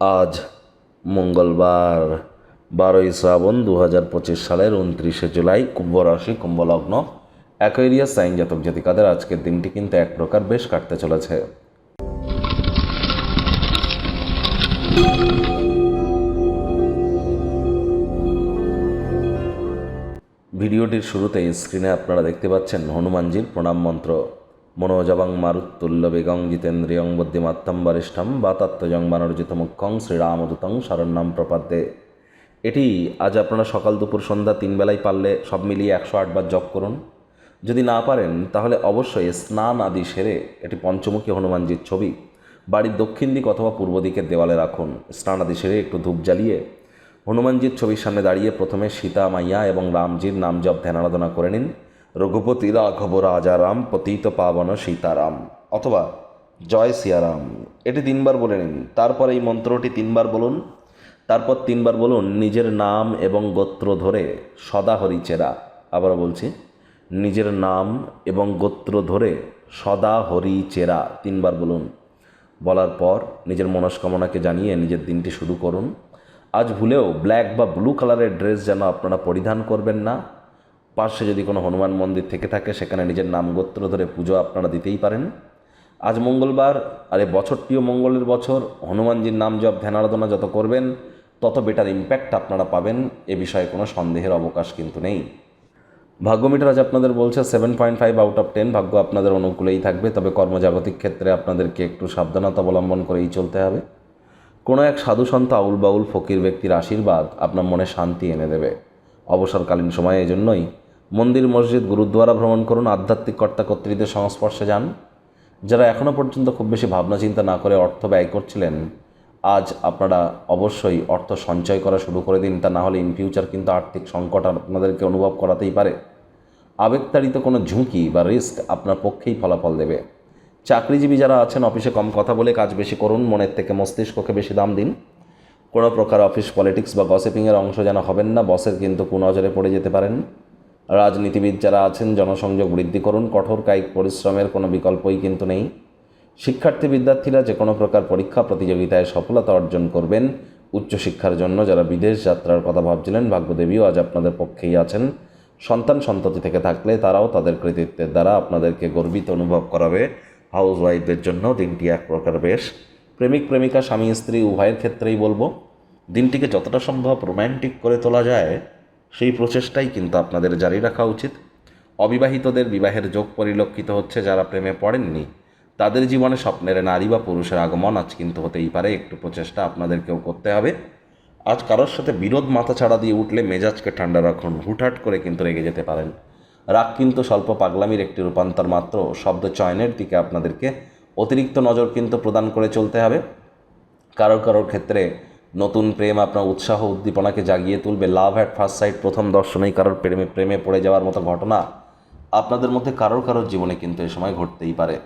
আজ মঙ্গলবার, বারোই শ্রাবণ দু হাজার পঁচিশ সালের উনত্রিশে জুলাই কুম্ভ রাশি, কুম্ভ লগ্ন, অ্যাকোয়ারিয়াস সাইন জাতক জাতিকাদের আজকের দিনটি কিন্তু এক প্রকার বেশ কাটতে চলেছে। ভিডিওটির শুরুতেই স্ক্রিনে আপনারা দেখতে পাচ্ছেন হনুমানজির প্রণাম মন্ত্র। মনোজবাং মারুত্তুল্য বেগং জিতেন্দ্রিয়ং বুদ্ধিমাত্তম বরিষ্ঠম বা তত্ত্বজং বানর্জিত মুখ্যং শ্রীরামদূতং শরণ্যম প্রপাদ্যে। এটি আজ আপনারা সকাল দুপুর সন্ধ্যা তিন বেলায় পারলে সব মিলিয়ে একশো আটবার জপ করুন। যদি না পারেন, তাহলে অবশ্যই স্নান আদি সেরে এটি পঞ্চমুখী হনুমানজির ছবি। বাড়ির দক্ষিণ দিক অথবা পূর্ব দিকের দেওয়ালে রাখুন। স্নান আদি সেরে একটু ধূপ জ্বালিয়ে হনুমানজির ছবির সামনে দাঁড়িয়ে প্রথমে সীতা, মাইয়া এবং রামজির নাম জপ ধ্যানারাধনা করে নিন। রঘুপতি রাঘব রাজা রাম পতিত পাবন সীতারাম। অথবা, জয় সিয়ারাম। এটি তিনবার বলে নিন। তারপর এই মন্ত্রটি তিনবার বলুন। তারপর তিনবার বলুন, নিজের নাম এবং গোত্র ধরে সদা হরি চেরা। আবার বলছি, নিজের নাম এবং গোত্র ধরে সদা হরি চেরা। তিনবার বলুন। বলার পর নিজের মনস্কামনাকে জানিয়ে নিজের দিনটি শুরু করুন। আজ ভুলেও ব্ল্যাক বা ব্লু কালারের ড্রেস যেন আপনারা পরিধান করবেন না। পাশে যদি কোনো হনুমান মন্দির থেকে থাকে, সেখানে নিজের নাম গোত্র ধরে পুজো আপনারা দিতেই পারেন। আজ মঙ্গলবার, আর এই বছরটিও মঙ্গলের বছর, হনুমানজির নাম জপ, ধ্যান আরাধনা যত করবেন, তত বেটার ইম্প্যাক্ট আপনারা পাবেন। এ বিষয়ে কোনো সন্দেহের অবকাশ কিন্তু নেই। ভাগ্যমিটার আজ আপনাদের বলছে seven point five out of ten ভাগ্য আপনাদের অনুকূলেই থাকবে। তবে কর্মজাগতিক ক্ষেত্রে আপনাদেরকে একটু সাবধানতা অবলম্বন করেই চলতে হবে। কোনো এক সাধু সন্ত আউল বাউল ফকির ব্যক্তির আশীর্বাদ আপনার মনে শান্তি এনে দেবে। অবসরকালীন সময়ে এই জন্যই মন্দির, মসজিদ, গুরুদ্বারা ভ্রমণ করুন, আধ্যাত্মিক কর্তা কর্তৃদের সংস্পর্শে যান। যারা এখনও পর্যন্ত খুব বেশি ভাবনা চিন্তা না করে অর্থ ব্যয় করছিলেন, আজ আপনারা অবশ্যই অর্থ সঞ্চয় করা শুরু করে দিন। তা না হলে ইন ফিউচার কিন্তু আর্থিক সংকট আপনাদেরকে অনুভব করাতেই পারে। আবেগতাড়িত কোনো ঝুঁকি বা রিস্ক আপনার পক্ষেই ফলাফল দেবে। চাকরিজীবী যারা আছেন, অফিসে কম কথা বলে কাজ বেশি করুন, মনের থেকে মস্তিষ্ককে বেশি দাম দিন। কোনো প্রকার অফিস পলিটিক্স বা গসিপিংয়ের অংশ যেন হবেন না, বসের কিন্তু কুনজরে পড়ে যেতে পারেন। রাজনীতিবিদ যারা আছেন, জনসংযোগ বৃদ্ধি করুন, কঠোর কায়িক পরিশ্রমের কোনো বিকল্পই কিন্তু নেই। শিক্ষার্থী বিদ্যার্থীরা যে কোনো প্রকার পরীক্ষা প্রতিযোগিতায় সফলতা অর্জন করবেন। উচ্চশিক্ষার জন্য যারা বিদেশ যাত্রার কথা ভাবছিলেন, ভাগ্যদেবীও আজ আপনাদের পক্ষেই আছেন। সন্তান সন্ততি থেকে থাকলে তারাও তাদের কৃতিত্বের দ্বারা আপনাদেরকে গর্বিত অনুভব করাবে। হাউস ওয়াইফদের জন্য দিনটি এক প্রকার বেশ। প্রেমিক, প্রেমিকা, স্বামী, স্ত্রী, উভয়ের ক্ষেত্রেই বলব, দিনটিকে যতটা সম্ভব রোম্যান্টিক করে তোলা যায় সেই প্রচেষ্টাই কিন্তু আপনাদের জারি রাখা উচিত। অবিবাহিতদের বিবাহের যোগ পরিলক্ষিত হচ্ছে যারা প্রেমে পড়েননি। তাদের জীবনে স্বপ্নের নারী বা পুরুষের আগমন আজ কিন্তু হতেই পারে, একটু প্রচেষ্টা আপনাদেরকেও করতে হবে। আজ কারোর সাথে বিরোধ মাথা ছাড়া দিয়ে উঠলে মেজাজকে ঠান্ডা রাখুন, হুটহাট করে কিন্তু রেগে যেতে পারেন। রাগ কিন্তু স্বল্প পাগলামির একটি রূপান্তর মাত্র, শব্দ চয়নের দিকে আপনাদেরকে অতিরিক্ত নজর কিন্তু প্রদান করে চলতে হবে। কারোর কারোর ক্ষেত্রে নতুন প্রেম আপনার উৎসাহ উদ্দীপনাকে জাগিয়ে তুলবে। লাভ অ্যাট ফার্স্ট সাইট প্রথম দর্শনেই কারোর প্রেমে প্রেমে পড়ে যাওয়ার মতো ঘটনা আপনাদের মধ্যে কারোর কারোর জীবনে কিন্তু এ সময় ঘটতেই পারে।